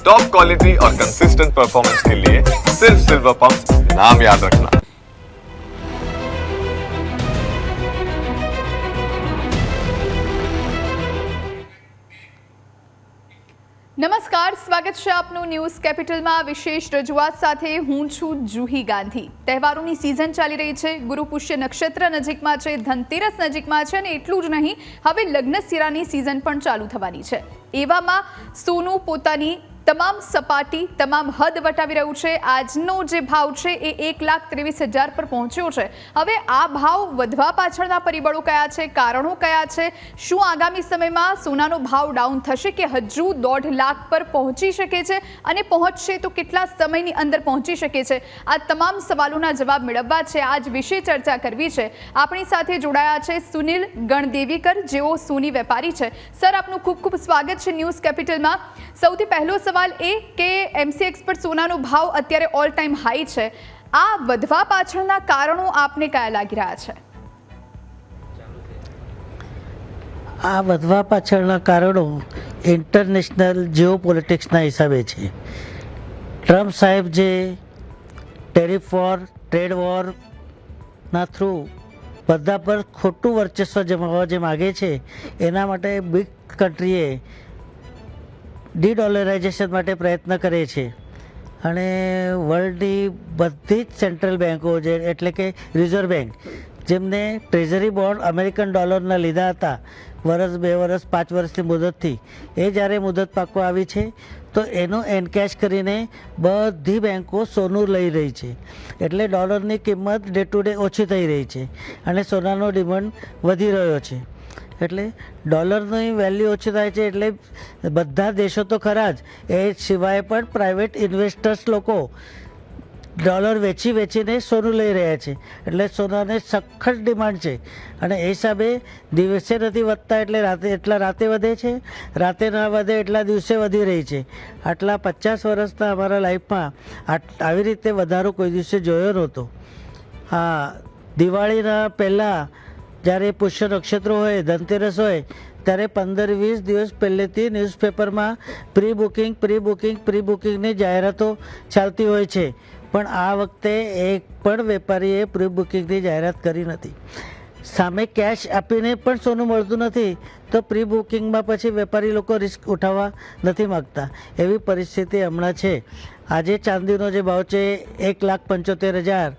Top quality और consistent performance के लिए सिर्फ सिल्वर पंप नाम याद रखना નમસ્કાર સ્વાગત છે આપનું ન્યૂઝ કેપિટલમાં વિશેષ રજૂઆત સાથે હું છું જુહી ગાંધી તહેવારોની સિઝન ચાલી રહી છે ગુરુ પુષ્ય નક્ષત્ર નજીકમાં છે ધનતેરસ નજીકમાં છે અને એટલું જ નહીં હવે લગ્ન સિરાની સિઝન પણ ચાલુ થવાની છે એવામાં સોનું પોતાની તમામ સપાટી, તમામ હદ વટાવી રહ્યું છે. આજનો જે ભાવ છે એ એક લાખ ત્રેવીસ હજાર પર પહોંચ્યો છે. હવે આ ભાવ વધવા પાછળના પરિબળો કયા છે, કારણો કયા છે? શું આગામી સમયમાં સોનાનો ભાવ ડાઉન થશે કે હજુ દોઢ લાખ પર પહોંચી શકે છે? અને પહોંચશે તો કેટલા સમયની અંદર પહોંચી શકે છે? આ તમામ સવાલોના જવાબ મેળવવા છે. આજ વિશે ચર્ચા કરવી છે. આપણી સાથે જોડાયા છે સુનિલ ગણદેવીકર, જેઓ સોની વેપારી છે. સર, આપનું ખૂબ ખૂબ સ્વાગત છે ન્યૂઝ કેપિટલમાં. સૌથી પહેલો સવાલ એ કે એમસીએક્સ પર સોનાનો ભાવ અત્યારે ઓલ ટાઈમ હાઈ છે. આ વધવા પાછળના કારણો આપને કયા લાગી રહ્યા છે? આ વધવા પાછળના કારણો ઇન્ટરનેશનલ જીઓ પોલિટિક્સના હિસાબે છે. ટ્રમ્પ સાહેબ જે ટેરિફ વોર ટ્રેડ વોરના થ્રુ બધા પર ખોટું વર્ચસ્વ જમાવવા જે માગે છે, એના માટે બિગ કન્ટ્રીએ ડી ડોલરાઇઝેશન માટે પ્રયત્ન કરે છે. અને વર્લ્ડની બધી જ સેન્ટ્રલ બેન્કો જે, એટલે કે રિઝર્વ બેન્ક જેમને ટ્રેઝરી બોન્ડ અમેરિકન ડોલરના લીધા હતા, વરસ બે વરસ પાંચ વર્ષની મુદતથી, એ જ્યારે મુદત પાકવા આવી છે, તો એનો એનકેશ કરીને બધી બેન્કો સોનું લઈ રહી છે. એટલે ડોલરની કિંમત ડે ટુ ડે ઓછી થઈ રહી છે, અને સોનાનો ડિમાન્ડ વધી રહ્યો છે. એટલે ડોલરની વેલ્યુ ઓછી થાય છે એટલે બધા દેશો તો ખરા જ. એ સિવાય પણ પ્રાઇવેટ ઇન્વેસ્ટર્સ લોકો ડોલર વેચી વેચીને સોનું લઈ રહ્યા છે. એટલે સોનાને સખત ડિમાન્ડ છે. અને એ હિસાબે દિવસે નથી વધતા એટલે રાતે એટલા રાતે વધે છે. રાતે ના વધે એટલા દિવસે વધી રહી છે. આટલા પચાસ વર્ષના અમારા લાઈફમાં આવી રીતે વધારો કોઈ દિવસે જોયો નહોતો. હા, દિવાળીના પહેલાં જ્યારે પુષ્ય નક્ષત્ર હોય, ધનતેરસ હોય, ત્યારે પંદર વીસ દિવસ પહેલેથી ન્યૂઝપેપરમાં pre booking pre booking pre બુકિંગની જાહેરાતો ચાલતી હોય છે. પણ આ વખતે એક પણ વેપારીએ પ્રી બુકિંગની જાહેરાત કરી નથી. સામે કેશ આપીને પણ સોનું મળતું નથી, તો પ્રી બુકિંગમાં પછી વેપારી લોકો રિસ્ક ઉઠાવવા નથી માગતા. એવી પરિસ્થિતિ હમણાં છે. આજે ચાંદીનો જે ભાવ છે, એક લાખ પંચોતેર હજાર.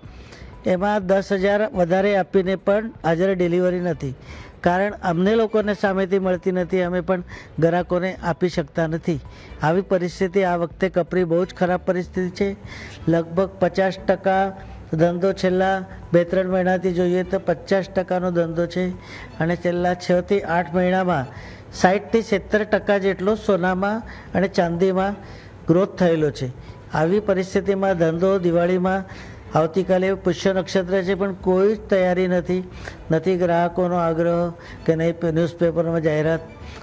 એમાં દસ હજાર વધારે આપીને પણ હાજર ડિલિવરી નથી. કારણ અમને લોકોને સામેથી મળતી નથી, અમે પણ ગ્રાહકોને આપી શકતા નથી. આવી પરિસ્થિતિ આ વખતે કપરી બહુ જ ખરાબ પરિસ્થિતિ છે. લગભગ પચાસ ટકા ધંધો છેલ્લા બે ત્રણ મહિનાથી જોઈએ તો પચાસ ટકાનો ધંધો છે અને છેલ્લા છથી આઠ મહિનામાં સાઠથી સિત્તેર ટકા જેટલો સોનામાં અને ચાંદીમાં ગ્રોથ થયેલો છે. આવી પરિસ્થિતિમાં ધંધો દિવાળીમાં આવતીકાલે પુષ્ય નક્ષત્ર છે, પણ કોઈ જ તૈયારી નથી. નથી ગ્રાહકોનો આગ્રહ કે નહીં ન્યૂઝપેપરમાં જાહેરાત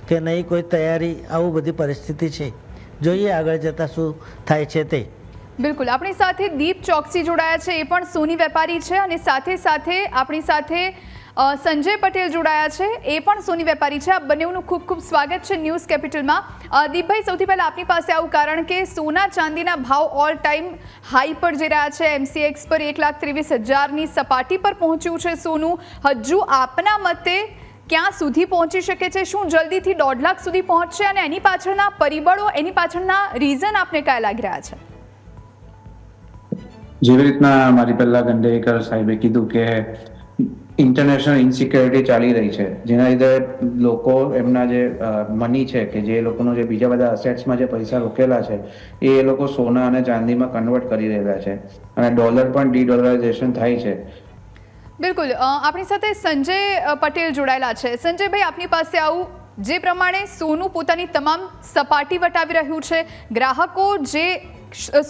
કે નહીં કોઈ તૈયારી, આવું બધી પરિસ્થિતિ છે. જોઈએ આગળ જતાં શું થાય છે તે. બિલકુલ. આપણી સાથે દીપ ચોકસી જોડાયા છે, એ પણ સોની વેપારી છે અને સાથે સાથે આપણી સાથે સંજય પટેલ જોડાયા છે. એ પણ સોની વેપારી છે. આ બંનેનું ખૂબ ખૂબ સ્વાગત છે ન્યૂઝ કેપિટલમાં. દીપભાઈ, સૌથી પહેલાં આપની પાસે આવું કારણ કે સોના ચાંદીના ભાવ ઓલ ટાઈમ હાઈ પર જઈ રહ્યા છે. એમસીએક્સ પર એક લાખ ત્રેવીસ હજારની સપાટી પર પહોંચ્યું છે સોનું. હજુ આપના મતે ક્યાં સુધી પહોંચી શકે છે? શું જલ્દીથી દોઢ લાખ સુધી પહોંચશે? અને એની પાછળના પરિબળો, એની પાછળના રીઝન આપને કયા લાગી રહ્યા છે? જેવી રીતના મારી પહેલા ગંડેકર સાહેબે કીધું કે ઇન્ટરનેશનલ ઇન્સિક્યોરિટી ચાલી રહી છે. જેના લીધે લોકો એમના જે મની છે કે જે લોકોનો જે બીજા બધા અસેટ્સમાં જે પૈસા રોકેલા છે, એ લોકો સોના અને ચાંદીમાં કન્વર્ટ કરી રહ્યા છે. અને ડોલર પણ ડી ડોલરાઇઝેશન થાય છે. બિલકુલ. આપણી સાથે સંજય પટેલ જોડાયેલા છે. સંજયભાઈ, આપની પાસે આવું જે પ્રમાણે સોનું પોતાની તમામ સપાટી વટાવી રહ્યું છે, ગ્રાહકો જે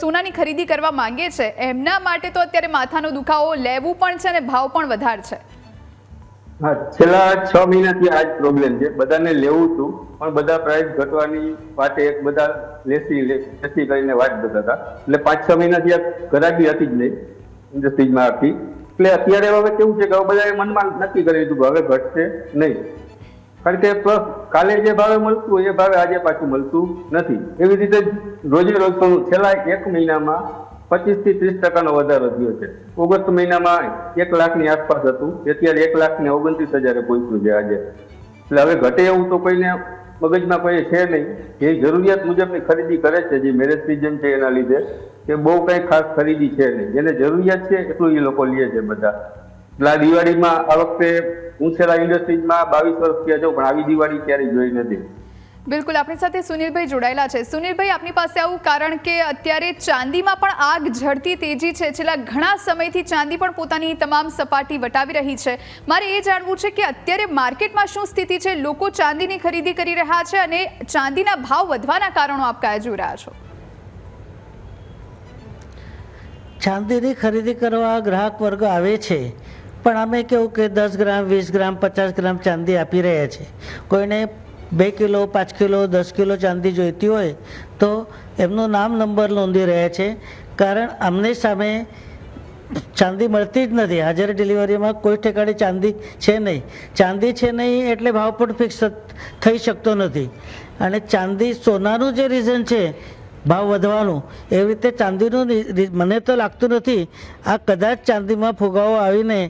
સોનાની ખરીદી કરવા માંગે છે, એમના માટે તો અત્યારે માથાનો દુખાવો લેવું પણ છે અને ભાવ પણ વધારે છે. હા, છેલ્લા છ મહિનાથી આ જ પ્રોબ્લેમ છે. બધાને લેવું હતું પણ બધા પ્રાઇસ ઘટવાની વાતે એક બધા લેસી લેસી કરીને વાત કરતા હતા એટલે પાંચ છ મહિનાથી આ ઘરાકી હતી જ નહીં ઇન્ડસ્ટ્રીઝમાં હતી. એટલે અત્યારે હવે કેવું છે કે હવે બધાએ મનમાં નક્કી કરી દીધું હવે ઘટશે નહીં. કારણ કે કાલે જે ભાવે મળતું હોય એ ભાવે આજે પાછું મળતું નથી. એવી રીતે રોજે રોજ પણ છેલ્લા એક મહિનામાં પચીસથી ત્રીસ ટકાનો વધારો થયો છે. ઓગસ્ટ મહિનામાં એક લાખની આસપાસ હતું. અત્યારે એક લાખ ને ઓગણત્રીસ હજારે પહોંચ્યું છે આજે. એટલે હવે ઘટે એવું તો કોઈને મગજમાં કોઈ છે નહીં. એ જરૂરિયાત મુજબની ખરીદી કરે છે, જે મેરેજ સિઝન છે એના લીધે કે બહુ કંઈ ખાસ ખરીદી છે નહીં. જેને જરૂરિયાત છે એટલું એ લોકો લે છે બધા. એટલે આ દિવાળીમાં આ વખતે હું ઇન્ડસ્ટ્રીઝમાં બાવીસ વર્ષ થયા છો, પણ આવી દિવાળી ક્યારેય જોઈ નથી. બિલકુલ, આપણી સાથે સુનિલભાઈ જોડાયેલા છે. સુનિલભાઈ, આપની પાસે આવું કારણ કે અત્યારે ચાંદીમાં પણ આગ ઝડતી તેજી છે. છેલ્લા ઘણા સમયથી ચાંદી પણ પોતાની તમામ સપાટી વટાવી રહી છે. મારે એ જાણવું છે કે અત્યારે માર્કેટમાં શું સ્થિતિ છે? લોકો ચાંદીની ખરીદી કરી રહ્યા છે અને ચાંદીના ભાવ વધવાના કારણો આપ કયા જોઈ રહ્યા છો? ચાંદીની ખરીદી કરવા ગ્રાહક વર્ગ આવે છે, પણ અમે કેવું કે દસ ગ્રામ, વીસ ગ્રામ, પચાસ ગ્રામ ચાંદી આપી રહ્યા છે. કોઈને બે કિલો, પાંચ કિલો, દસ કિલો ચાંદી જોઈતી હોય તો એમનું નામ નંબર નોંધી રહ્યા છે. કારણ આમની સામે ચાંદી મળતી જ નથી. હાજર ડિલિવરીમાં કોઈ ઠેકાણે ચાંદી છે નહીં. ચાંદી છે નહીં એટલે ભાવ પણ ફિક્સ થઈ શકતો નથી. અને ચાંદી સોનાનું જે રીઝન છે, ભાવ વધવાનું, એવી રીતે ચાંદીનું મને તો લાગતું નથી. આ કદાચ ચાંદીમાં ફુગાવો આવીને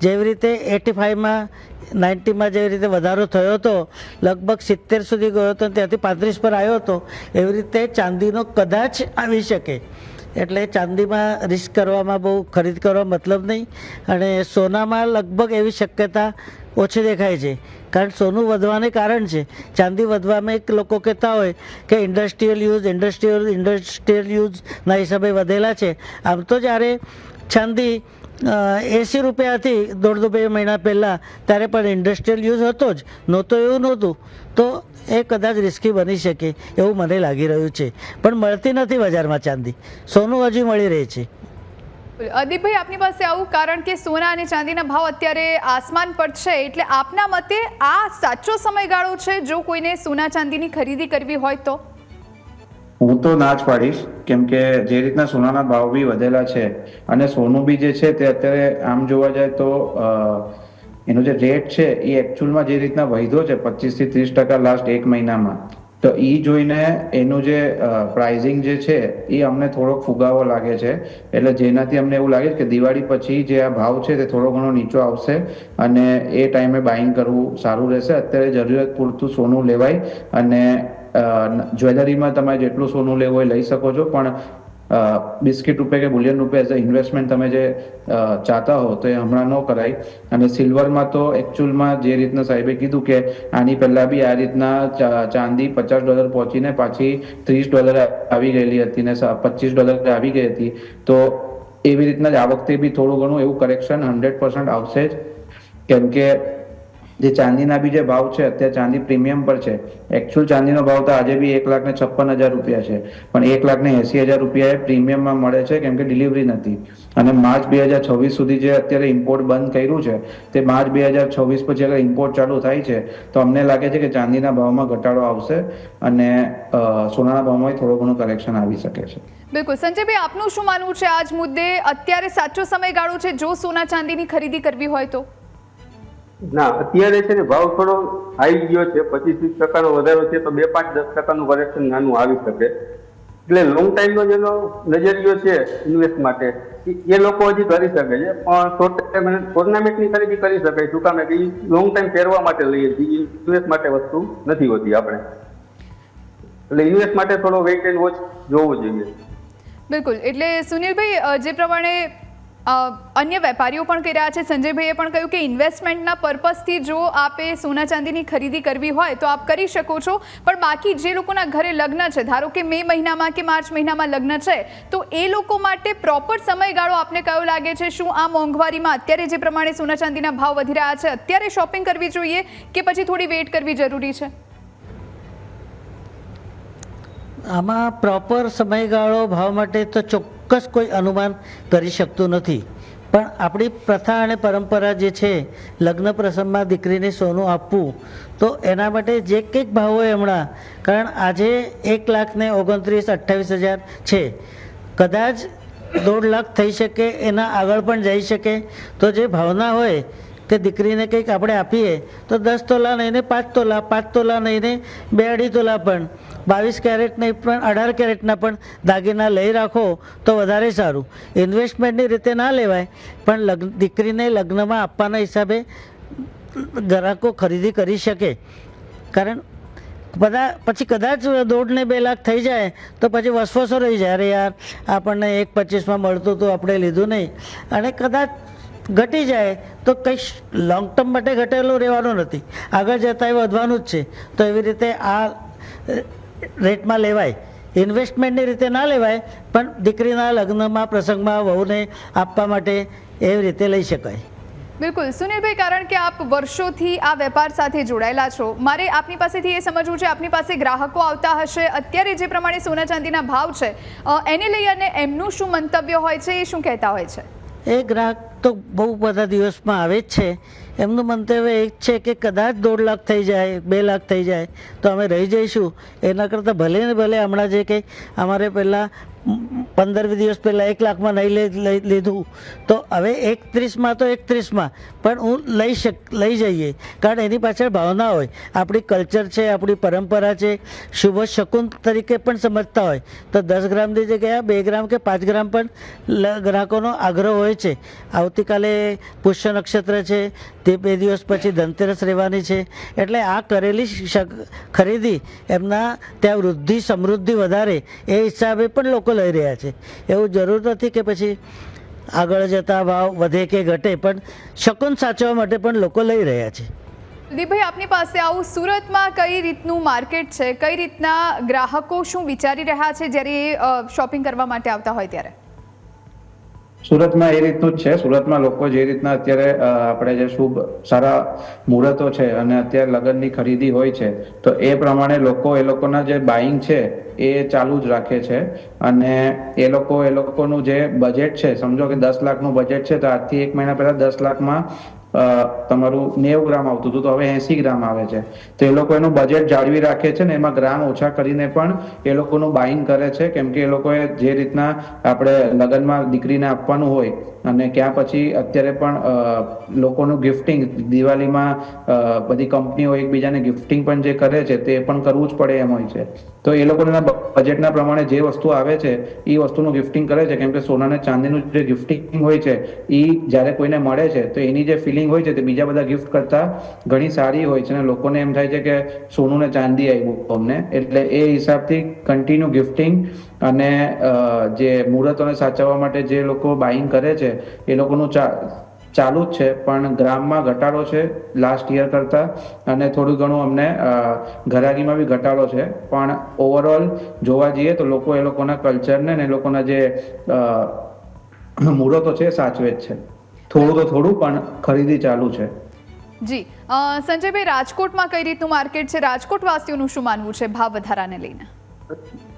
જેવી રીતે એટી ફાઇવમાં નાઇન્ટીમાં જેવી રીતે વધારો થયો હતો, લગભગ સિત્તેર સુધી ગયો હતો, ત્યાંથી પાંત્રીસ પર આવ્યો હતો, એવી રીતે ચાંદીનો કદાચ આવી શકે. એટલે ચાંદીમાં રિસ્ક કરવામાં બહુ, ખરીદ કરવા મતલબ નહીં, અને સોનામાં લગભગ એવી શક્યતા ઓછી દેખાય છે. કારણ સોનું વધવાને કારણ છે. ચાંદી વધવામાં એક લોકો કહેતા હોય કે ઇન્ડસ્ટ્રીયલ યુઝ ઇન્ડસ્ટ્રીયલ ઇન્ડસ્ટ્રીયલ યુઝના હિસાબે વધેલા છે. આમ તો જ્યારે ચાંદી એંસી રૂપિયા હતી દોઢ બે મહિના પહેલાં ત્યારે પણ ઇન્ડસ્ટ્રીયલ યુઝ હતો જ, નહોતો એવું નહોતું. તો એ કદાચ રિસ્કી બની શકે એવું મને લાગી રહ્યું છે. પણ મળતી નથી બજારમાં ચાંદી. સોનું હજી મળી રહે છે. અદીપભાઈ, આપની પાસે આવું કારણ કે સોના અને ચાંદીના ભાવ અત્યારે આસમાન પર છે, એટલે આપના મતે આ સાચો સમયગાળો છે, જો કોઈને સોના ચાંદીની ખરીદી કરવી હોય તો? હું તો ના જ પાડીશ. કેમ કે જે રીતના સોનાના ભાવ બી વધેલા છે અને સોનું બી જે છે તે અત્યારે આમ જોવા જાય તો એનો જે રેટ છે એ એકચ્યુઅલમાં જે રીતના વધ્યો છે પચીસથી ત્રીસ ટકા લાસ્ટ એક મહિનામાં, તો એ જોઈને એનું જે પ્રાઇઝિંગ જે છે એ અમને થોડોક ફુગાવો લાગે છે. એટલે જેનાથી અમને એવું લાગે છે કે દિવાળી પછી જે આ ભાવ છે તે થોડો ઘણો નીચો આવશે અને એ ટાઈમે બાઇંગ કરવું સારું રહેશે. અત્યારે જરૂરિયાત પૂરતું સોનું લેવાય અને જ્વેલરીમાં તમારે જેટલું સોનું લેવું હોય લઈ શકો છો, પણ બિસ્કિટ રૂપે કે બુલિયન રૂપે એઝ અ ઇન્વેસ્ટમેન્ટ તમે જે ચાહતા હો તો એ હમણાં ન કરાય. અને સિલ્વરમાં તો એકચ્યુઅલમાં જે રીતના સાહેબે કીધું કે આની પહેલા બી આ રીતના ચાંદી પચાસ ડોલર પહોંચીને પાછી ત્રીસ ડોલર આવી ગયેલી હતી ને પચીસ ડોલર આવી ગઈ હતી. તો એવી રીતના જ આ વખતે બી થોડું ઘણું એવું કરેક્શન હંડ્રેડ પર્સન્ટ આવશે જ. કેમ કે જે ચાંદીના બી જે ભાવ છે, અત્યારે ચાંદી પ્રીમિયમ પર છે. એકચ્યુઅલ ચાંદીનો ભાવ તો આજે બી એક લાખ ને છપ્પન હજાર રૂપિયા છે. પણ એક લાખ ને એસી હજાર રૂપિયા એ પ્રીમિયમમાં મળે છે કેમ કે ડિલિવરી નથી. અને માર્ચ બે હજાર છવ્વીસ સુધી જે અત્યારે ઇમ્પોર્ટ બંધ કર્યું છે, તે માર્ચ બે હજાર છવ્વીસ પછી અગર ઇમ્પોર્ટ ચાલુ થાય છે, તો અમને લાગે છે કે ચાંદીના ભાવમાં ઘટાડો આવશે અને સોનાના ભાવમાં થોડો ઘણો કરેક્શન આવી શકે છે. બિલકુલ. સંજયભાઈ, આપનું શું માનવું છે આજ મુદ્દે? અત્યારે સાચો સમયગાળો છે, જો સોના ચાંદીની ખરીદી કરવી હોય તો? ના, અત્યારે છે ને ભાવ થોડો આવી ગયો છે પચીસ વીસ ટકાનો વધારો છે, તો બે પાંચ દસ ટકાનું કરેક્શન નાનું આવી શકે. એટલે લોંગ ટાઈમનો જેનો નજરિયો છે ઇન્વેસ્ટ માટે. એ- લોકો હજી કરી શકે છે, પણ શોર્ટ ટાઈમ ટુર્નામેન્ટની ખરીદી કરી શકાય. શું કામ કે લોંગ ટાઈમ પહેરવા માટે લઈએ છીએ. ઇન્વેસ્ટ માટે વસ્તુ નથી હોતી આપણે. એટલે ઇન્વેસ્ટ માટે થોડો વેઇટ એન્ડ વોચ જોવું જોઈએ. બિલકુલ. એટલે સુનિલભાઈ જે પ્રમાણે અન્ય વેપારીઓ પણ કહી રહ્યા છે. સંજયભાઈએ પણ કહ્યું કે ઇન્વેસ્ટમેન્ટના પર્પઝથી જો આપે સોના ચાંદીની ખરીદી કરવી હોય તો આપ કરી શકો છો. પણ બાકી જે લોકોના ઘરે લગ્ન છે, ધારો કે મે મહિનામાં કે માર્ચ મહિનામાં લગ્ન છે, તો એ લોકો માટે પ્રોપર સમયગાળો આપને કયો લાગે છે? શું આ મોંઘવારીમાં અત્યારે જે પ્રમાણે સોના ચાંદીના ભાવ વધી રહ્યા છે, અત્યારે શોપિંગ કરવી જોઈએ કે પછી થોડી વેઇટ કરવી જરૂરી છે? આમાં પ્રોપર સમયગાળો ભાવ માટે તો ચોક્કસ કોઈ અનુમાન કરી શકતું નથી. પણ આપણી પ્રથા અને પરંપરા જે છે, લગ્ન પ્રસંગમાં દીકરીને સોનું આપવું, તો એના માટે જે કંઈક ભાવ હોય હમણાં, કારણ આજે એક લાખને ઓગણત્રીસ અઠ્ઠાવીસ હજાર છે. કદાચ દોઢ લાખ થઈ શકે, એના આગળ પણ જઈ શકે. તો જે ભાવના હોય કે દીકરીને કંઈક આપણે આપીએ, તો દસ તોલા નહીં પાંચ તોલા પાંચ તોલા નહીં બે અઢી તોલા પણ. બાવીસ કેરેટ નહીં પણ અઢાર કેરેટના પણ દાગીના લઈ રાખો તો વધારે સારું. ઇન્વેસ્ટમેન્ટની રીતે ના લેવાય, પણ લગ્ન, દીકરીને લગ્નમાં આપવાના હિસાબે ગ્રાહકો ખરીદી કરી શકે. કારણ બધા, પછી કદાચ દોઢ ને બે લાખ થઈ જાય, તો પછી વસવસો રહી જાય. અરે યાર, આપણને એક પચીસમાં મળતું હતું આપણે લીધું નહીં. અને કદાચ ઘટી જાય, તો કંઈ લોંગ ટર્મ માટે ઘટેલું રહેવાનું નથી. આગળ જતાં એ વધવાનું જ છે. તો એવી રીતે આ રેટમાં લેવાય. ઇન્વેસ્ટમેન્ટની રીતે ના લેવાય પણ દીકરીના લગ્નમાં પ્રસંગમાં વહુને આપવા માટે એવી રીતે લઈ શકાય. બિલકુલ. સુનિલભાઈ કારણ કે આપ વર્ષોથી આ વેપાર સાથે જોડાયેલા છો મારે આપની પાસેથી એ સમજવું છે આપની પાસે ગ્રાહકો આવતા હશે. અત્યારે જે પ્રમાણે સોના ચાંદીના ભાવ છે એને લઈ અને એમનું શું મંતવ્ય હોય છે એ શું કહેતા હોય છે? એ ગ્રાહક તો બહુ બધા દિવસમાં આવે જ છે. એમનું મંતવ્ય એક છે કે કદાચ દોઢ લાખ થઈ જાય, બે લાખ થઈ જાય, તો અમે રહી જઈશું. એના કરતાં ભલે ને ભલે હમણાં જે કંઈ અમારે પહેલાં પંદર વીસ દિવસ પહેલાં એક લાખમાં નહીં લઈ લીધું. તો હવે એકત્રીસમાં તો એકત્રીસમાં, પણ હું લઈ શક, લઈ જઈએ. કારણ એની પાછળ ભાવના હોય. આપણી કલ્ચર છે, આપણી પરંપરા છે. શુભ શકુન તરીકે પણ સમજતા હોય. તો દસ ગ્રામની જગ્યાએ બે ગ્રામ કે પાંચ ગ્રામ પણ ગ્રાહકોનો આગ્રહ હોય છે. આવતીકાલે પુષ્ય નક્ષત્ર છે તે બે દિવસ પછી ધનતેરસ રહેવાની છે. એટલે આ કરેલી ખરીદી એમના ત્યાં વૃદ્ધિ, સમૃદ્ધિ વધારે એ હિસાબે પણ લોકો લઈ રહ્યા છે. એવું જરૂર નથી કે પછી આગળ જતા ભાવ વધે કે ઘટે, પણ શકુન સાચવવા માટે પણ લોકો લઈ રહ્યા છે. દીપભાઈ, આપની પાસે આવું સુરતમાં કઈ રીતનું માર્કેટ છે? કઈ રીતના ગ્રાહકો શું વિચારી રહ્યા છે જ્યારે શોપિંગ કરવા માટે આવતા હોય ત્યારે? સુરતમાં એ રીતનું જ છે. સુરતમાં લોકો જે રીતના અત્યારે આપણે જે શુભ, સારા મુહૂર્તો છે અને અત્યારે લગ્નની ખરીદી હોય છે, તો એ પ્રમાણે લોકો, એ લોકોના જે બાઇંગ છે, એ ચાલુ જ રાખે છે. અને એ લોકો, એ લોકોનું જે બજેટ છે, સમજો કે દસ લાખનું બજેટ છે, તો આજથી એક મહિના પહેલા દસ લાખમાં તમારું નેવું ગ્રામ આવતું હતું, તો હવે એસી ગ્રામ આવે છે. તો એ લોકો એનું બજેટ જાળવી રાખે છે ને, એમાં ગ્રામ ઓછા કરીને પણ એ લોકોનું બાઇંગ કરે છે. કેમ કે એ લોકોએ જે રીતના આપણે લગ્નમાં દીકરીને આપવાનું હોય અને ક્યાં પછી અત્યારે પણ લોકોનું ગિફ્ટિંગ દિવાળીમાં બધી કંપનીઓ એકબીજાને ગિફ્ટિંગ પણ જે કરે છે, તે પણ કરવું જ પડે એમ હોય છે. તો એ લોકોના બજેટના પ્રમાણે જે વસ્તુ આવે છે એ વસ્તુનું ગિફ્ટિંગ કરે છે. કેમ કે સોનાને ચાંદીનું જે ગિફ્ટિંગ હોય છે એ જ્યારે કોઈને મળે છે, તો એની જે ફિલિંગ હોય છે, તે બીજા બધા ગિફ્ટ કરતા ઘણી સારી હોય છે. અને લોકોને એમ થાય છે કે સોનું ને ચાંદી આવ્યું અમને. એટલે એ હિસાબથી કન્ટિન્યુ ગિફ્ટિંગ અને જે મુહૂર્તોને સાચવવા માટે જે લોકો બાઇંગ કરે છે, એ લોકોનું ચા ચાલુ જ છે, પણ ગ્રામમાં ઘટાડો છે લાસ્ટ યર કરતા અને થોડું ઘણું અમને ઘરાગીમાં બી ઘટાડો છે. પણ ઓવરઓલ જોવા જઈએ તો લોકો એ લોકોના કલ્ચરને ને એ લોકોના જે મુહૂર્તો છે સાચવે જ છે. થોડું તો થોડું, પણ ખરીદી ચાલુ છે. જી સંજયભાઈ, રાજકોટમાં કઈ રીતનું માર્કેટ છે? રાજકોટ વાસીઓનું શું માનવું છે? ભાવ વધારાને લઈને.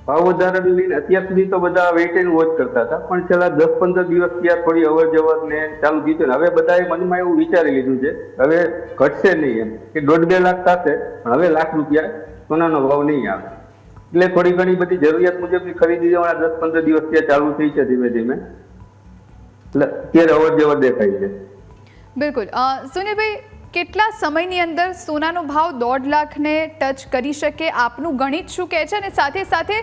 ભાવ વધારાને લઈને અત્યાર સુધી તો બધા વેઇટ એન્ડ વોચ કરતા હતા. પણ છેલ્લા દસ પંદર દિવસ ત્યાં થોડી અવર જવર ને ચાલુ ને હવે બધાએ મનમાં એવું વિચારી લીધું છે, હવે ઘટશે નહીં એમ, કે દોઢ બે લાખ થશે, પણ હવે લાખ રૂપિયા સોનાનો ભાવ નહીં આવે. એટલે થોડી ઘણી બધી જરૂરિયાત મુજબની ખરીદી હમણાં દસ પંદર દિવસ ત્યાં ચાલુ થઈ છે ધીમે ધીમે. એટલે અત્યારે અવર જવર દેખાય છે. બિલકુલ. સુનિલભાઈ કેટલા સમયની અંદર સોનાનો ભાવ દોઢ લાખને ટચ કરી શકે આપનું ગણિત શું કહે છે? અને સાથે સાથે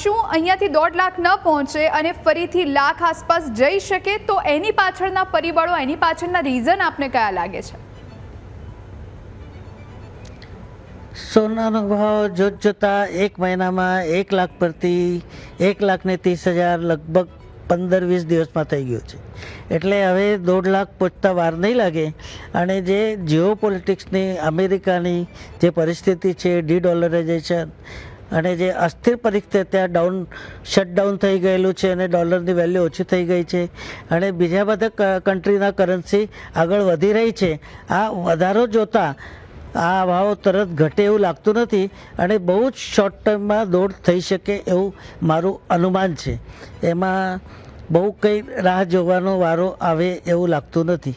શું અહીંયાથી દોઢ લાખ ન પહોંચે અને ફરીથી લાખ આસપાસ જઈ શકે? તો એની પાછળના પરિબળો, એની પાછળના રીઝન આપને કયા લાગે છે? સોનાનો ભાવ જોત જોતા એક મહિનામાં એક લાખ પરથી એક લાખને ત્રીસ હજાર લગભગ પંદર વીસ દિવસમાં થઈ ગયું છે. એટલે હવે દોઢ લાખ પહોંચતા વાર નહીં લાગે. અને જે જીઓ પોલિટિક્સની અમેરિકાની જે પરિસ્થિતિ છે ડી ડોલરાઇઝેશન અને જે અસ્થિર પરિસ્થિતિ ત્યાં ડાઉન, શટડાઉન થઈ ગયેલું છે અને ડોલરની વેલ્યુ ઓછી થઈ ગઈ છે. અને બીજા બધા કન્ટ્રીના કરન્સી આગળ વધી રહી છે. આ વધારો જોતા આ ભાવ તરત ઘટે એવું લાગતું નથી અને બહુ જ શોર્ટ ટર્મમાં દોડ થઈ શકે એવું મારું અનુમાન છે. એમાં બહુ કંઈ રાહ જોવાનો વારો આવે એવું લાગતું નથી.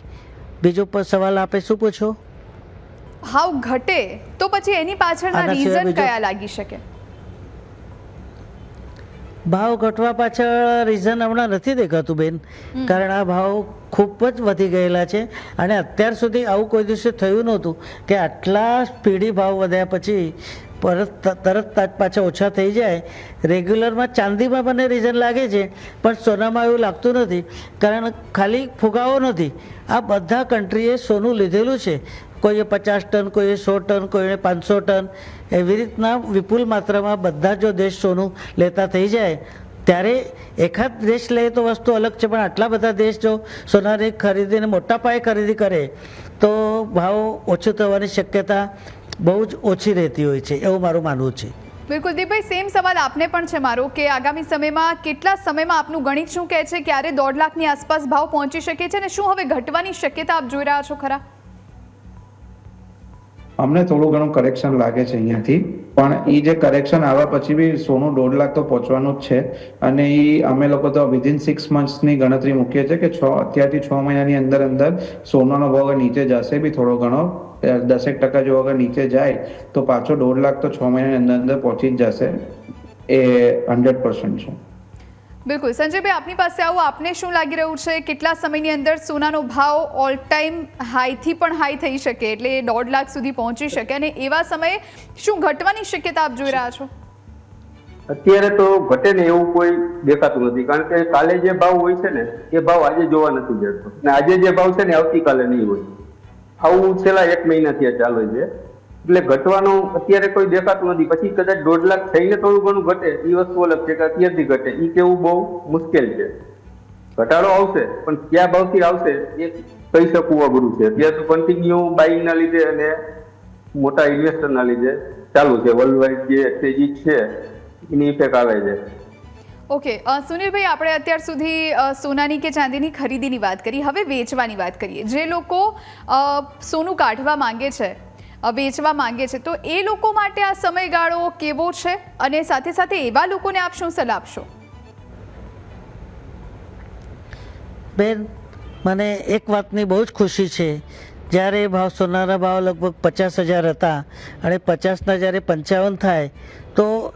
બીજો પર સવાલ આપે શું પૂછો? ભાવ ઘટે? તો પછી એની પાછળના રીઝન કયા લાગી શકે? ભાવ ઘટવા પાછળ રીઝન હમણાં નથી દેખાતું બેન. કારણ આ ભાવ ખૂબ જ વધી ગયેલા છે. અને અત્યાર સુધી આવું કોઈ દિવસે થયું નહોતું કે આટલા સ્પીડી ભાવ વધ્યા પછી પરત તરત પાછા ઓછા થઈ જાય. રેગ્યુલરમાં ચાંદીમાં મને રીઝન લાગે છે, પણ સોનામાં એવું લાગતું નથી, કારણ ખાલી ફુગાવો નથી. આ બધા કન્ટ્રીએ સોનું લીધેલું છે. કોઈએ પચાસ ટન, કોઈએ સો ટન કોઈએ પાંચસો ટન. એવી રીતના વિપુલ માત્રામાં બધા જો દેશ સોનું લેતા થઈ જાય ત્યારે એકાદ દેશ લે તો વસ્તુ અલગ છે, પણ આટલા બધા દેશ જો સોનાની ખરીદીને મોટા પાયે ખરીદી કરે, તો ભાવ ઓછો થવાની શક્યતા બહુ જ ઓછી રહેતી હોય છે, એવું મારું માનવું છે. બિલકુલ દીપભાઈ સેમ સવાલ આપને પણ છે મારો કે આગામી સમયમાં કેટલા સમયમાં આપનું ગણિત શું કહે છે, ક્યારે દોઢ લાખની આસપાસ ભાવ પહોંચી શકે છે અને શું હવે ઘટવાની શક્યતા આપ જોઈ રહ્યા છો ખરા? અમને થોડું ઘણું કરેક્શન લાગે છે અહીંયાથી. પણ એ જે કરેક્શન આવ્યા પછી બી સોનું દોઢ લાખ તો પહોંચવાનું જ છે. અને એ અમે લોકો તો વિધિન સિક્સ મંથ્સની ગણતરી મૂકીએ છીએ કે છ, અત્યારથી છ મહિનાની અંદર અંદર સોનાનો ભાવ નીચે જશે બી થોડો ઘણો દસેક ટકા જો અગર નીચે જાય, તો પાછો દોઢ લાખ તો છ મહિનાની અંદર અંદર પહોંચી જ જશે. એ હંડ્રેડ પર્સન્ટ છે. બિલકુલ. સંજયભાઈ, આપની પાસે આવું આપને શું લાગી રહ્યું છે? કેટલા સમયની અંદર સોનાનો ભાવ ઓલ ટાઈમ હાઈથી પણ હાઈ થઈ શકે? એટલે દોઢ લાખ સુધી પહોંચી શકે. અને એવા સમયે શું ઘટવાની શક્યતા આપ જોઈ રહ્યા છો? અત્યારે તો ઘટે ને એવું કોઈ દેખાતું નથી. કારણ કે કાલે જે ભાવ હોય છે ને, એ ભાવ આજે જોવા નથી જતો અને આજે જે ભાવ છે ને, આવતીકાલે નહીં હોય. આવું છેલ્લા એક મહિનાથી ચાલે છે. એટલે ઘટવાનું અત્યારે કોઈ દેખાતું નથી. પછી કદાચ દોઢ લાખ થઈને થોડું ઘણું ઘટે એ વસ્તુ અલગ છે કે અત્યારથી ઘટે. એ કેવું બહુ મુશ્કેલ છે. ઘટાડો આવશે, પણ કયા ભાવથી આવશે એ કહી શકવું અઘરું છે. અત્યારે તો કન્ટિન્યુ બાઇંગના લીધે અને મોટા ઇન્વેસ્ટરના લીધે ચાલુ છે. વર્લ્ડ વાઇડ જે તેજી છે, એની ઇફેક્ટ આવે છે. ઓકે સુનિલભાઈ, આપણે અત્યાર સુધી સોનાની કે ચાંદીની ખરીદીની વાત કરી. હવે વેચવાની વાત કરીએ. જે લોકો સોનું કાઢવા માંગે છે વેચવા માંગે છે. તો એ લોકો માટે આ સમયગાળો કેવો છે? અને સાથે સાથે એવા લોકોને આપ શું સલાહ આપશો? બેન, મને એક વાતની બહુ જ ખુશી છે. જ્યારે ભાવ સોનાના ભાવ લગભગ પચાસ હજાર હતા અને પચાસના જ્યારે પંચાવન થાય, તો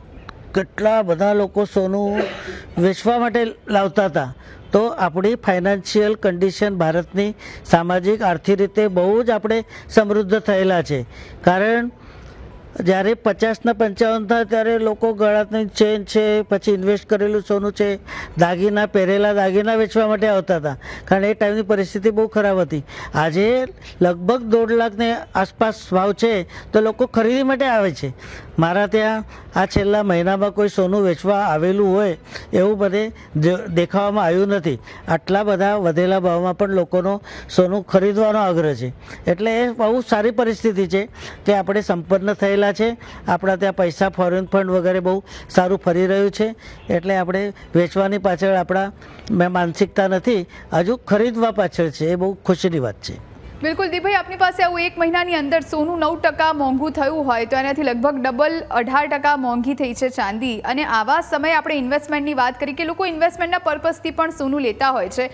કેટલા બધા લોકો સોનું વેચવા માટે લાવતા હતા. તો આપણી ફાઇનાન્શિયલ કન્ડિશન ભારતની સામાજિક, આર્થિક રીતે બહુ જ આપણે સમૃદ્ધ થયેલા છે. કારણ જ્યારે પચાસના પંચાવન થાય ત્યારે લોકો ગળાની ચેન છે, પછી ઇન્વેસ્ટ કરેલું સોનું છે, દાગીના પહેરેલા દાગીના વેચવા માટે આવતા હતા. કારણ એ ટાઈમની પરિસ્થિતિ બહુ ખરાબ હતી. આજે લગભગ દોઢ લાખને આસપાસ ભાવ છે તો લોકો ખરીદી માટે આવે છે. મારા ત્યાં આ છેલ્લા મહિનામાં કોઈ સોનું વેચવા આવેલું હોય એવું બધે દેખાવામાં આવ્યું નથી. આટલા બધા વધેલા ભાવમાં પણ લોકોનો સોનું ખરીદવાનો આગ્રહ છે. એટલે એ બહુ સારી પરિસ્થિતિ છે કે આપણે સંપન્ન થયેલા છે. આપણા ત્યાં પૈસા ફોરેન ફંડ વગેરે બહુ સારું ફરી રહ્યું છે. એટલે આપણે વેચવાની પાછળ આપણા માનસિકતા નથી, હજુ ખરીદવા પાછળ છે. એ બહુ ખુશીની વાત છે. બિલકુલ દીપભાઈ, આપની પાસે આવું એક મહિનાની અંદર સોનું નવ ટકા મોંઘું થયું હોય તો એનાથી લગભગ ડબલ અઢાર ટકા મોંઘી થઈ છે ચાંદી. અને આવા સમયે આપણે ઇન્વેસ્ટમેન્ટની વાત કરી કે લોકો ઇન્વેસ્ટમેન્ટના પર્પઝથી પણ સોનું લેતા હોય છે.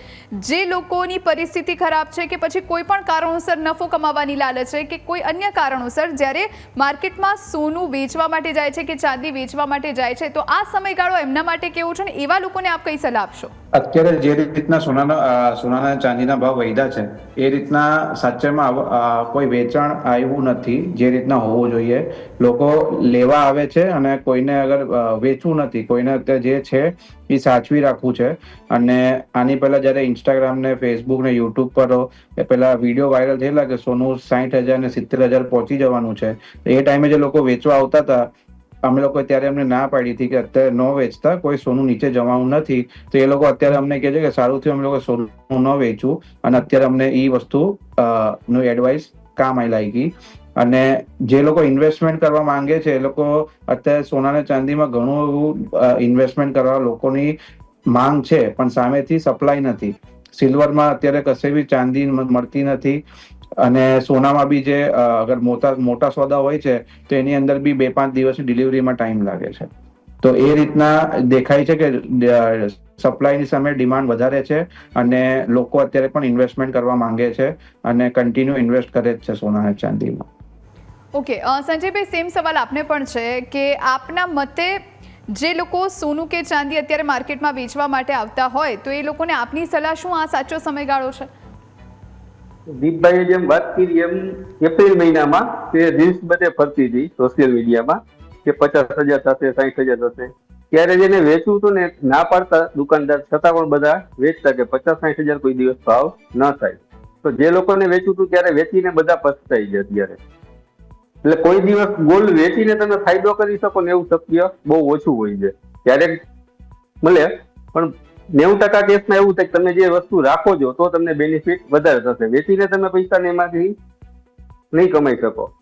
જે લોકોની પરિસ્થિતિ ખરાબ છે કે પછી કોઈ પણ કારણોસર નફો કમાવાની લાલચ છે કે કોઈ અન્ય કારણોસર જ્યારે માર્કેટમાં સોનું વેચવા માટે જાય છે કે ચાંદી વેચવા માટે જાય છે, તો આ સમયગાળો એમના માટે કેવો છે ને એવા લોકોને આપ કઈ સલાહ આપશો? અત્યારે જે રીતના સોનાના સોનાના ચાંદીના ભાવ વધ્યા છે, એ રીતના સાચેમાં કોઈ વેચાણ આવ્યું નથી, જે રીતના હોવું જોઈએ. લોકો લેવા આવે છે અને કોઈને અગર વેચવું નથી, કોઈને જે છે એ સાચવી રાખવું છે. અને આની પહેલા જ્યારે ઇન્સ્ટાગ્રામ ને ફેસબુક ને યુટ્યુબ પર, એ પહેલા વીડિયો વાયરલ થયેલા કે સોનું સાઠ હજાર ને સિત્તેર હજાર પહોંચી જવાનું છે. એ ટાઈમે જે લોકો વેચવા આવતા હતા અમે લોકો ત્યારે અમને ના પાડી હતી કે અત્યારે ન વેચતા, કોઈ સોનું નીચે જવાનું નથી. તો એ લોકો અત્યારે અમને કહે છે કે સારું થયું, અમે લોકો સોનું ન વેચવું અને અત્યારે અમને એ વસ્તુ નું એડવાઇસ કામ આવી લાગી. અને જે લોકો ઇન્વેસ્ટમેન્ટ કરવા માંગે છે, એ લોકો અત્યારે સોના અને ચાંદીમાં ઘણું એવું ઇન્વેસ્ટમેન્ટ કરવા લોકોની માંગ છે, પણ સામેથી સપ્લાય નથી. સિલ્વરમાં અત્યારે કશે બી ચાંદી મળતી નથી. અને સોનામાં બી જે અગર મોટા મોટા સોદા હોય છે, તો એની અંદર બી બે પાંચ દિવસની ડિલિવરીમાં ટાઈમ લાગે છે. તો એ રીતના દેખાય છે કે સપ્લાયની સામે ડિમાન્ડ વધારે છે અને લોકો અત્યારે પણ ઇન્વેસ્ટમેન્ટ કરવા માંગે છે અને કન્ટિન્યુ ઇન્વેસ્ટ કરે જ છે સોના અને ચાંદીમાં. ઓકે સંજયભાઈ સેમ સવાલ આપને પણ છે કે આપના મતે જે લોકો સોનું કે ચાંદી અત્યારે માર્કેટમાં વેચવા માટે આવતા હોય, તો એ લોકોને આપની સલાહ શું? આ સાચો સમયગાળો છે? દીપભાઈએ જેમ વાત કરી એમ એપ્રિલ મહિનામાં તે રીલ્સ બધે ફરતી હતી સોશિયલ મીડિયામાં કે પચાસ હજાર થશે સાહીઠ હજાર થશે. ત્યારે જેને વેચવું હતું ને ના પાડતા દુકાનદાર છતાં પણ બધા વેચતા કે પચાસ સાઠ હજાર કોઈ દિવસ ભાવ ન થાય. તો જે લોકોને વેચવું હતું ત્યારે વેચીને બધા પસ્તાઈ ગયા અત્યારે. એટલે કોઈ દિવસ ગોલ્ડ વેચીને તમે ફાયદો કરી શકો ને એવું શક્ય બહુ ઓછું હોય છે. ક્યારેક મળે પણ નેવું ટકા કેસમાં એવું થાય કે તમે જે વસ્તુ રાખો છો તો તમને બેનિફિટ વધારે થશે. વેચીને તમે પૈસા ને એમાંથી નહીં કમાઈ શકો.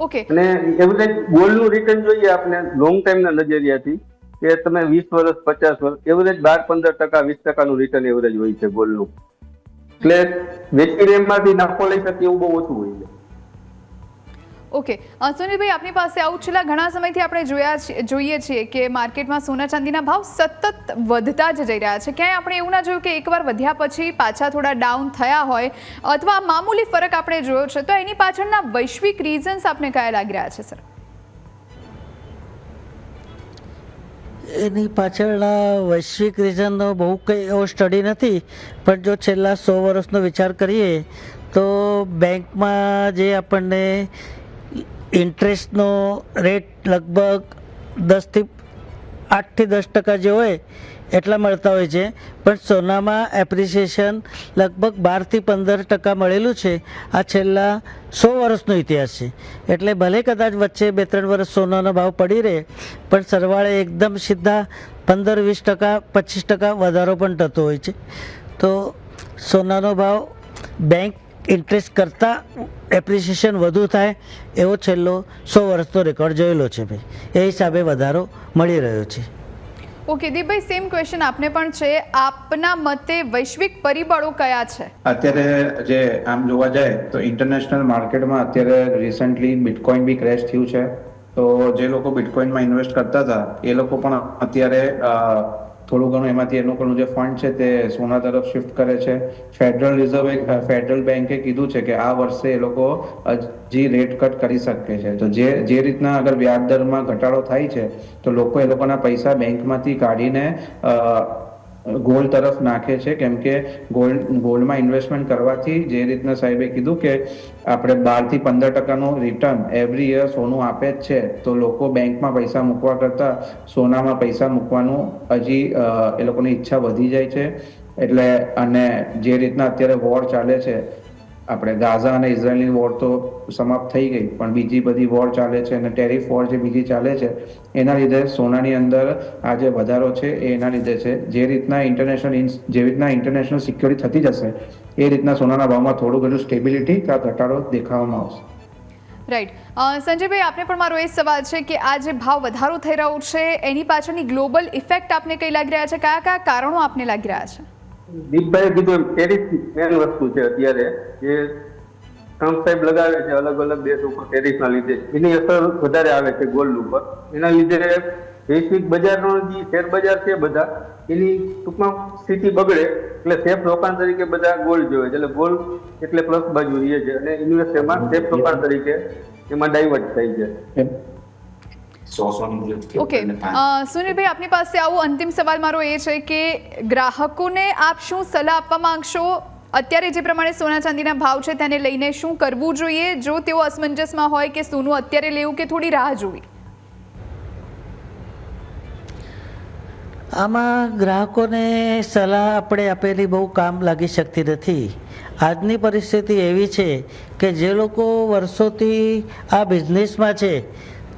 ઓકે. અને એવરેજ ગોલ્ડનું રિટર્ન જોઈએ આપણે લોંગ ટાઈમના નજરિયાથી કે તમે વીસ વર્ષ પચાસ વર્ષ એવરેજ બાર પંદર ટકા વીસ ટકાનું રિટર્ન એવરેજ હોય છે ગોલ્ડનું એટલે વેચીને એમાંથી નફો લઈ શકે એવું બહુ ઓછું હોય છે. ઓકે. સુનિલભાઈ, આપની પાસે આવું છેલ્લા ઘણા સમયથી આપણે જોયા જોઈએ છીએ કે માર્કેટમાં સોના ચાંદીના ભાવ સતત વધતા જ જઈ રહ્યા છે. ક્યાંય આપણે એવું ના જોયું કે એકવાર વધ્યા પછી પાછા થોડા ડાઉન થયા હોય અથવા મામૂલી ફરક આપણે જોયો છે, તો એની પાછળના વૈશ્વિક રીઝન્સ આપને કયા લાગી રહ્યા છે, સર? એની પાછળના વૈશ્વિક રીઝનનો બહુ કંઈ એવો સ્ટડી નથી, પણ જો છેલ્લા સો વર્ષનો વિચાર કરીએ, તો બેંકમાં જે આપણને ઇન્ટરેસ્ટનો રેટ લગભગ દસથી આઠથી દસ ટકા જે હોય, એટલા મળતા હોય છે. પણ સોનામાં એપ્રિસિએશન લગભગ બારથી પંદર ટકા મળેલું છે. આ છેલ્લા સો વર્ષનો ઇતિહાસ છે. એટલે ભલે કદાચ વચ્ચે બે ત્રણ વર્ષ સોનાનો ભાવ પડી રહે, પણ સરવાળે એકદમ સીધા પંદર, વીસ ટકા, પચીસ ટકા વધારો પણ થતો હોય છે. તો સોનાનો ભાવ બેંક ઇન્ટરેસ્ટ કરતાં એપ્રિસિએશન વધુ થાય એવો છેલ્લો સો વર્ષનો રેકોર્ડ જોયેલો છે ભાઈ. એ હિસાબે વધારો મળી રહ્યો છે. ઓકે દીપભાઈ સેમ ક્વેશ્ચન આપને પણ છે. આપના મતે વૈશ્વિક પરિબળો કયા છે? અત્યારે જે આમ જોવા જાય તો ઇન્ટરનેશનલ માર્કેટમાં અત્યારે રિસન્ટલી બિટકોઇન બી ક્રેશ થયું છે. તો જે લોકો બિટકોઇનમાં ઇન્વેસ્ટ કરતા હતા એ લોકો પણ અત્યારે થોડું ઘણું એમાંથી એ લોકોનું જે ફંડ છે તે સોના તરફ શિફ્ટ કરે છે. ફેડરલ રિઝર્વે ફેડરલ બેન્કે કીધું છે કે આ વર્ષે એ લોકો હજી રેટ કટ કરી શકે છે. તો જે જે રીતના અગર વ્યાજ દરમાં ઘટાડો થાય છે, તો લોકો એ લોકોના પૈસા બેંકમાંથી કાઢીને ગોલ્ડ તરફ નાખે છે, કેમ કે ગોલ્ડ ગોલ્ડમાં ઇન્વેસ્ટમેન્ટ કરવાથી જે રીતના સાહેબે કીધું કે આપણે બારથી પંદર ટકાનું રિટર્ન એવરી યર સોનું આપે જ છે, તો લોકો બેંકમાં પૈસા મૂકવા કરતાં સોનામાં પૈસા મૂકવાનું હજી એ લોકોની ઈચ્છા વધી જાય છે. એટલે, અને જે રીતના અત્યારે વોર ચાલે છે આપણે ગાઝા અને ઇઝરાયલની વોર તો સમાપ્ત થઈ ગઈ, પણ બીજી બધી વોર ચાલે છે અને ટેરિફ વોર જે બીજી ચાલે છે, એના લીધે સોનાની અંદર આ જે વધારો છે એ એના લીધે છે. જે રીતના ઇન્ટરનેશનલ જે રીતના ઇન્ટરનેશનલ સિક્યોરિટી થતી જશે, એ રીતના સોનાના ભાવમાં થોડું ઘણું સ્ટેબિલિટી કે ઘટાડો દેખાવામાં આવશે. રાઈટ સંજયભાઈ, આપને પણ મારો એ સવાલ છે કે આ જે ભાવ વધારો થઈ રહ્યો છે, એની પાછળની ગ્લોબલ ઇફેક્ટ આપને કઈ લાગી રહ્યા છે? કયા કયા કારણો આપને લાગી રહ્યા છે? દીપભાઈએ કીધું એમ ટેરિફ મેન વસ્તુ છે અત્યારે જે ટ્રમ્પ સાહેબ લગાવે છે અલગ અલગ દેશ ઉપર ટેરિફના લીધે. એની અસર વધારે આવે છે ગોલ્ડ ઉપર. એના લીધે વૈશ્વિક બજારનો જે શેર બજાર છે બધા, એની ટૂંકમાં સ્થિતિ બગડે. એટલે સેફ રોકાણ તરીકે બધા ગોલ્ડ જોવે છે. એટલે ગોલ્ડ એટલે પ્લસ બાજુ રહે છે. અને ઇન્વેસ્ટ એમાં સેફ રોકાણ તરીકે એમાં ડાયવર્ટ થાય છે. ઓકે સુનિલભાઈ આપની પાસે આવું અંતિમ સવાલ મારો એ છે કે ગ્રાહકોને આપ શું સલાહ આપવા માંગશો? અત્યારે જે પ્રમાણે સોના ચાંદીના ભાવ છે તેને લઈને શું કરવું જોઈએ? જો તેઓ અસમંજસમાં હોય કે સોનું અત્યારે લેવું કે થોડી રાહ જોવી? આમાં ગ્રાહકોને સલાહ આપણે આપેલી બહુ કામ લાગી શકતી નથી. આજની પરિસ્થિતિ એવી છે કે જે લોકો વર્ષોથી આ બિઝનેસમાં છે.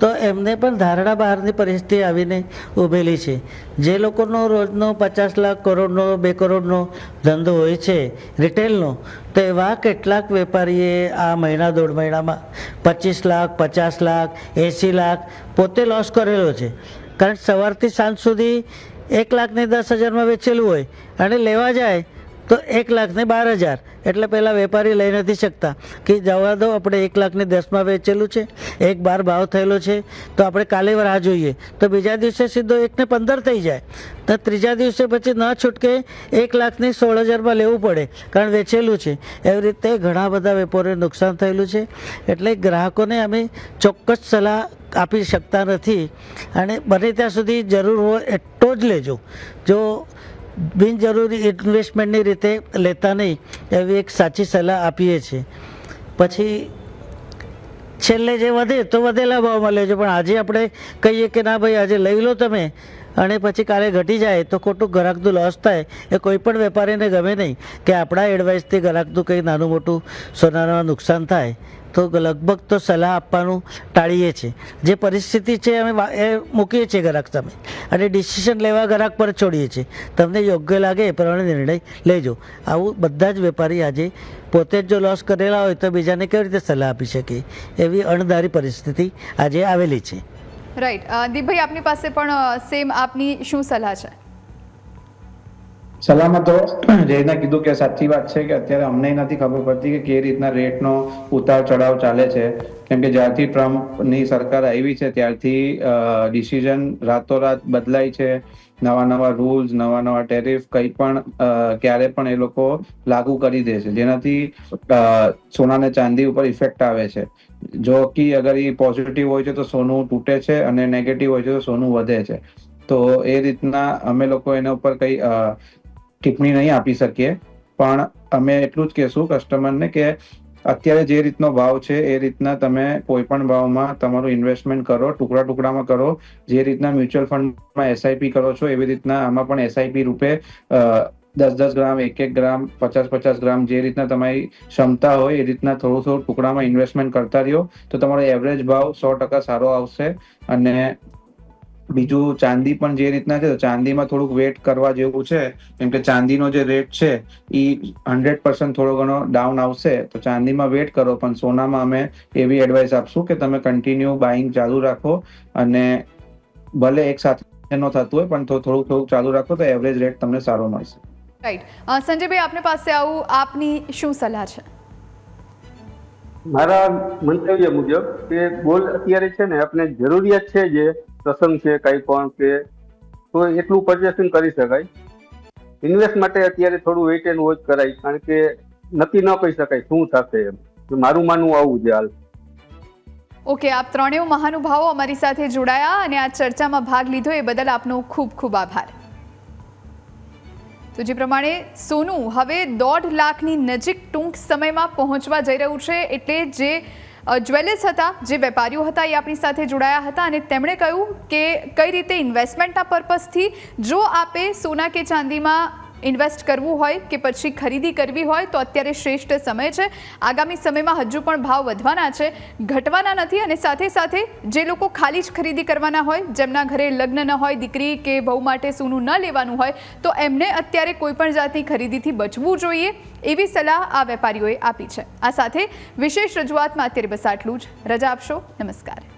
તો એમને પણ ધારણા બહારની પરિસ્થિતિ આવીને ઊભેલી છે. જે લોકોનો રોજનો પચાસ લાખ કરોડનો, બે કરોડનો ધંધો હોય છે રિટેલનો, તો એવા કેટલાક વેપારીએ આ મહિના દોઢ મહિનામાં પચીસ લાખ, પચાસ લાખ, એંસી લાખ પોતે લોસ કરેલો છે. કારણ સવારથી સાંજ સુધી એક લાખને દસ હજારમાં વેચેલું હોય અને લેવા જાય તો એક લાખને બાર હજાર. એટલે પહેલાં વેપારી લઈ નથી શકતા કે જવા દો, આપણે એક લાખને દસમાં વેચેલું છે, એક બાર ભાવ થયેલો છે, તો આપણે કાલે રાહ જોઈએ. તો બીજા દિવસે સીધો એકને પંદર થઈ જાય. તો ત્રીજા દિવસે પછી ન છૂટકે એક લાખને સોળ હજારમાં લેવું પડે, કારણ વેચેલું છે. એવી રીતે ઘણા બધા વેપારીઓને નુકસાન થયેલું છે. એટલે ગ્રાહકોને અમે ચોક્કસ સલાહ આપી શકતા નથી. અને બને ત્યાં સુધી જરૂર હોય એટલો જ લેજો. જો બિનજરૂરી ઇન્વેસ્ટમેન્ટની રીતે લેતા નહીં, એવી એક સાચી સલાહ આપીએ છીએ. પછી છેલ્લે જે વધે તો વધેલા ભાવમાં લેજો પણ આજે આપણે કહીએ કે ના ભાઈ, આજે લઈ લો તમે, અને પછી કાલે ઘટી જાય તો ખોટું ગ્રાહકનું લોસ થાય, એ કોઈ પણ વેપારીને ગમે નહીં, કે આપણા એડવાઇસથી ગ્રાહકનું કંઈ નાનું મોટું સોનાના નુકસાન થાય. તો લગભગ તો સલાહ આપવાનું ટાળીએ છીએ. જે પરિસ્થિતિ છે અમે એ મૂકીએ છીએ ગ્રાહક સામે અને ડિસિઝન લેવા ગ્રાહક પર છોડીએ છીએ. તમને યોગ્ય લાગે એ પ્રમાણે નિર્ણય લેજો. આવું બધા જ વેપારી આજે પોતે જ જો લોસ કરેલા હોય તો બીજાને કેવી રીતે સલાહ આપી શકે એવી અણધારી પરિસ્થિતિ આજે આવેલી છે. રાઈટ દીપભાઈ, આપની પાસે પણ સેમ આપની શું સલાહ છે? સલાહમાં તો જયને કીધું કે સાચી વાત છે કે અત્યારે અમને નથી ખબર પડતી કે કેવી રીતના રેટનો ઉતાર ચઢાવ ચાલે છે. કેમ કે જ્યારથી ટ્રમ્પની સરકાર આવી છે ત્યારથી ડિસિઝન રાતોરાત બદલાય છે. નવા નવા રૂલ્સ નવા નવા ટેરિફ કંઈ પણ ક્યારે પણ એ લોકો લાગુ કરી દે છે. જેનાથી અ, સોના ચાંદી ઉપર ઇફેક્ટ આવે છે. જો કે અગર એ પોઝિટિવ હોય છે તો સોનું તૂટે છે અને નેગેટિવ હોય છે તો સોનું વધે છે. તો એ રીતના અમે લોકો એના ઉપર કઈ ટિપ્પણી નહીં આપી શકીએ. પણ અમે એટલું જ કહેશું કસ્ટમરને કે અત્યારે જે રીતનો ભાવ છે, એ રીતના તમે કોઈ પણ ભાવમાં તમારું ઇન્વેસ્ટમેન્ટ કરો, ટુકડા ટુકડામાં કરો. જે રીતના મ્યુચ્યુઅલ ફંડમાં એસઆઈપી કરો છો, એવી રીતના આમાં પણ એસઆઈપી રૂપે દસ દસ ગ્રામ, એક એક ગ્રામ, પચાસ પચાસ ગ્રામ જે રીતના તમારી ક્ષમતા હોય, એ રીતના થોડું થોડું ટુકડામાં ઇન્વેસ્ટમેન્ટ કરતા રહ્યો, તો તમારો એવરેજ ભાવ સો ટકા સારો આવશે. અને બીજું ચાંદી પણ જે રીતના છે તો ચાંદીમાં થોડુંક વેટ કરવા જેવું છે કેમ કે ચાંદીનો જે રેટ છે એ હંડ્રેડ પર્સન્ટ થોડો ઘણો ડાઉન આવશે તો ચાંદીમાં વેટ કરો પણ સોનામાં અમે એવી એડવાઇસ આપશું કે તમે કન્ટિન્યુ બાઇંગ ચાલુ રાખો અને ભલે એક સાથે ન થતું હોય પણ થોડું થોડુંક થોડુંક ચાલુ રાખો તો એવરેજ રેટ તમને સારો મળશે. રાઈટ સંજયભાઈ આપની પાસે આવું આપની શું સલાહ છે? મારા મંતવ્ય મુજબ કે ગોલ્ડ અત્યારે છે ને આપણે જરૂરિયાત છે જે પ્રસંગ છે, કંઈ પણ કે તો એટલું પરચેસિંગ કરી શકાય. ઇન્વેસ્ટ માટે અત્યારે થોડું વેઇટ એન્ડ વોચ કરાય, કારણ કે નક્કી ન કહી શકાય શું થશે એમ. મારું માનવું આવું છે હાલ. ઓકે આપ ત્રણેય મહાનુભાવો અમારી સાથે જોડાયા અને આ ચર્ચામાં ભાગ લીધો એ બદલ આપનો ખૂબ ખૂબ આભાર. તો જે પ્રમાણે સોનું હવે દોઢ લાખની નજીક ટૂંક સમયમાં પહોંચવા જઈ રહ્યું છે, એટલે જે જ્વેલર્સ હતા, જે વેપારીઓ હતા એ આપણી સાથે જોડાયા હતા અને તેમણે કહ્યું કે કઈ રીતે ઇન્વેસ્ટમેન્ટના પર્પઝથી જો આપે સોના કે ચાંદીમાં ઇન્વેસ્ટ કરવું હોય કે પછી ખરીદી કરવી હોય તો અત્યારે શ્રેષ્ઠ સમય છે. આગામી સમયમાં હજુ પણ ભાવ વધવાના છે. ઘટવાના નથી અને સાથે સાથે જે લોકો ખાલી જ ખરીદી કરવાના હોય, જેમના ઘરે લગ્ન ન હોય, દીકરી કે બહુ માટે સોનું ન લેવાનું હોય, તો એમને અત્યારે કોઈપણ જાતની ખરીદીથી બચવું જોઈએ એવી સલાહ આ વેપારીઓએ આપી છે. આ સાથે વિશેષ રજૂઆતમાં અત્યારે બસ આટલું જ. રજા આપશો. નમસ્કાર.